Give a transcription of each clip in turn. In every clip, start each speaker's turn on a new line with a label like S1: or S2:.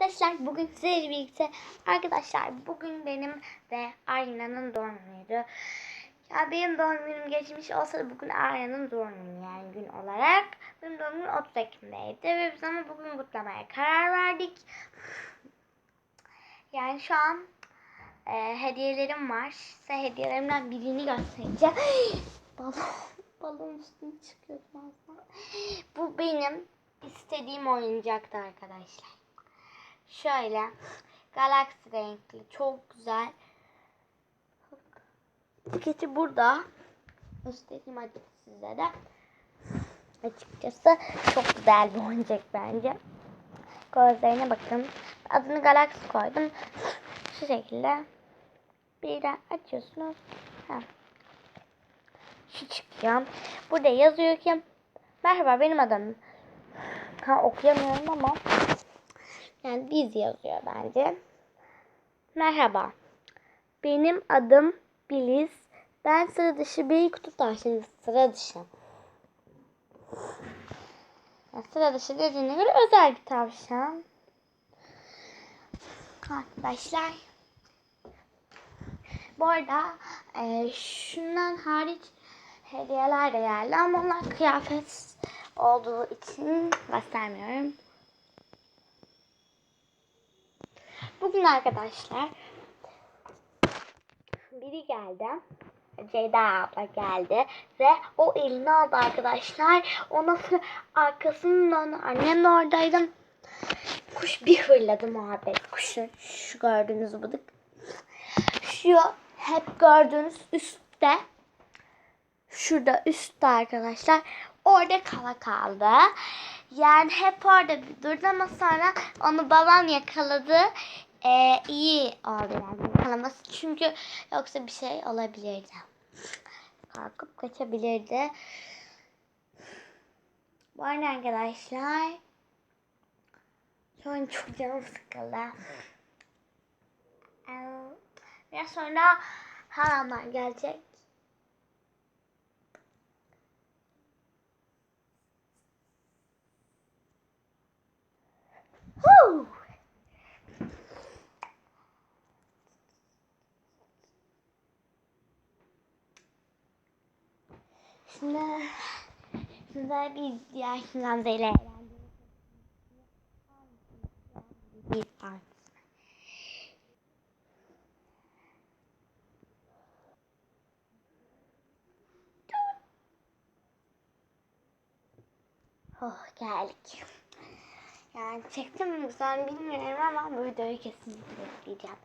S1: arkadaşlar bugün sizlerle birlikte arkadaşlar bugün benim ve Arya'nın doğum günüydü. Ya benim doğum günüm geçmiş olsa da bugün Arya'nın doğum günü yani gün olarak. Benim doğum günüm 30 Ekim'deydi ve biz ama bugün kutlamaya karar verdik. Yani şu an e, hediyelerim var. Size hediyelerimden birini göstereceğim. Balon, balon üstüne çıkıyor bazen. Bu benim istediğim oyuncaktı arkadaşlar. Şöyle galaksi renkli çok güzel. Etiketi burada. Göstereyim hadi size de. Açıkçası çok güzel bir oyuncak bence. Gözlerine bakın. Adını galaksi koydum. Şu şekilde. Birden açıyorsunuz. Ha. Şu çıkıyor. Burada yazıyor ki Merhaba benim adım. Ha okuyamıyorum ama yani diz yazıyor bence. Merhaba. Benim adım Biliz. Ben sıra dışı kutup tavşanı. Sıra dışı. Ya sıra dışı dediğine göre özel bir tavşan. Arkadaşlar. Bu arada e, şundan hariç hediyeler de geldi ama onlar kıyafet olduğu için göstermiyorum. Bugün arkadaşlar biri geldi. Ceyda abla geldi ve o elini aldı arkadaşlar. Sonra arkasından annem de oradaydı. Kuş bir fırladı muhabbet kuşu. Şu gördüğünüz bıdık. Şu hep gördüğünüz üstte. Şurada üstte arkadaşlar. Orada kala kaldı. Yani hep orada durdu ama sonra onu babam yakaladı. Ee, iyi oldu yani. Çünkü yoksa bir şey olabilirdi. Kalkıp kaçabilirdi. Bu arada arkadaşlar şu an çok canım sıkıldı. Biraz sonra halamlar gelecek. Şimdi size bir diğer Gamze ile eğlendiğimiz bir an. Oh geldik. Yani çektim mi güzel bilmiyorum ama bu videoyu kesinlikle yükleyeceğim.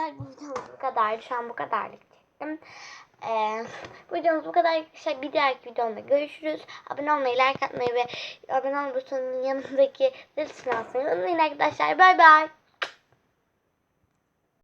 S1: Arkadaşlar bu videomuz bu kadardı. Şu an bu kadarlık çektim. Ee, bu videomuz bu kadar. Arkadaşlar bir dahaki videomda görüşürüz. Abone olmayı, like atmayı ve abone olma butonunun yanındaki zil tuşuna unutmayın arkadaşlar. Bay bay.